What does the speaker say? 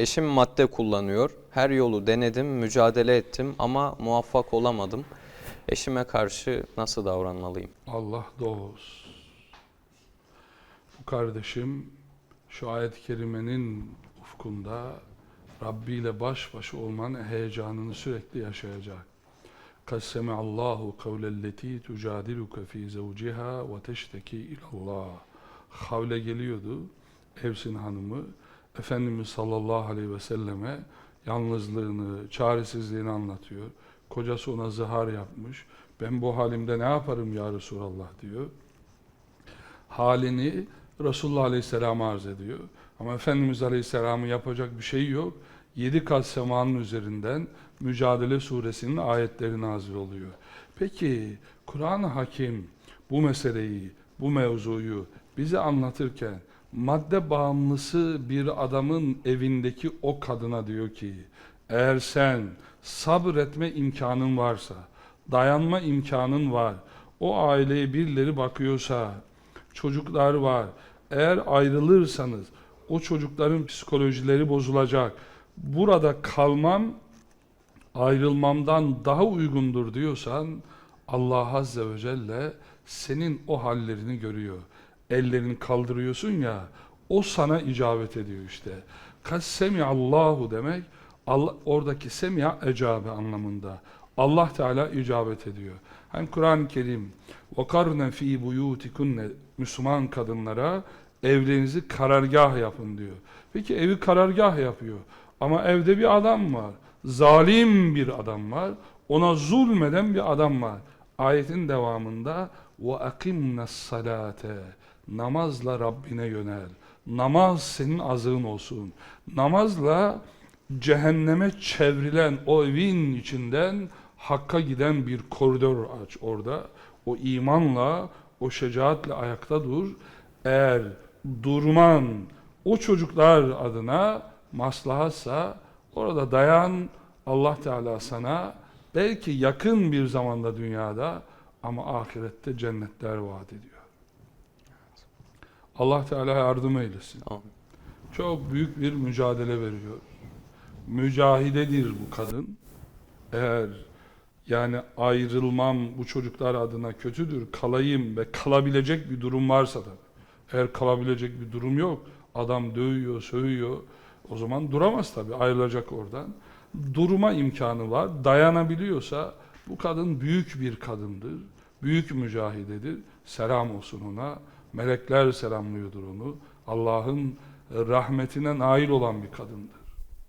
Eşim madde kullanıyor. Her yolu denedim, mücadele ettim ama muvaffak olamadım. Eşime karşı nasıl davranmalıyım? Allah dost. Bu kardeşim şu ayet-i kerimenin ufkunda Rabbi ile baş başa olmanın heyecanını sürekli yaşayacak. قَسَّمَ اللّٰهُ قَوْلَ الَّتِي تُجَادِلُكَ ف۪ي زَوْجِهَا وَتَشْتَكِي اِلَى اللّٰهِ Havle geliyordu, Evsin hanımı, Efendimiz sallallahu aleyhi ve selleme yalnızlığını, çaresizliğini anlatıyor. Kocası ona zihar yapmış. Ben bu halimde ne yaparım ya Resulallah diyor. Halini Resulullah Aleyhisselam'a arz ediyor. Ama Efendimiz Aleyhisselam'ın yapacak bir şey yok. Yedi kat semanın üzerinden Mücadele Suresinin ayetleri nazil oluyor. Peki Kur'an-ı Hakim bu meseleyi, bu mevzuyu bize anlatırken madde bağımlısı bir adamın evindeki o kadına diyor ki eğer sen sabretme imkanın varsa, dayanma imkanın var, o aileye birileri bakıyorsa, çocuklar var, eğer ayrılırsanız o çocukların psikolojileri bozulacak, burada kalmam ayrılmamdan daha uygundur diyorsan Allah Azze ve Celle senin o hallerini görüyor Ellerini kaldırıyorsun ya o sana icabet ediyor işte. Kas Allahu demek Allah, oradaki semya ecabe anlamında. Allah Teala icabet ediyor. Hani Kur'an-ı Kerim وَقَرْنَ ف۪ي بُيُوتِكُنَّ Müslüman kadınlara evlerinizi karargah yapın diyor. Peki evi karargah yapıyor. Ama evde bir adam var. Zalim bir adam var. Ona zulmeden bir adam var. Ayetin devamında وَاَقِمْنَ الصَّلَاةَ Namazla Rabbine yönel. Namaz senin azığın olsun. Namazla cehenneme çevrilen o evin içinden Hakka giden bir koridor aç orada. O imanla, o şecaatle ayakta dur. Eğer durman o çocuklar adına maslahatsa orada dayan Allah Teala sana belki yakın bir zamanda dünyada ama ahirette cennetler vaat ediyor. Allah Teala yardım eylesin. Amin. Çok büyük bir mücadele veriyor. Mücahidedir bu kadın. Eğer yani ayrılmam bu çocuklar adına kötüdür, kalayım ve kalabilecek bir durum varsa da. Eğer kalabilecek bir durum yok, adam dövüyor, sövüyor, o zaman duramaz tabii, ayrılacak oradan. Duruma imkanı var, dayanabiliyorsa bu kadın büyük bir kadındır, büyük mücahidedir. Selam olsun ona, melekler selamlıyordur onu. Allah'ın rahmetine nail olan bir kadındır.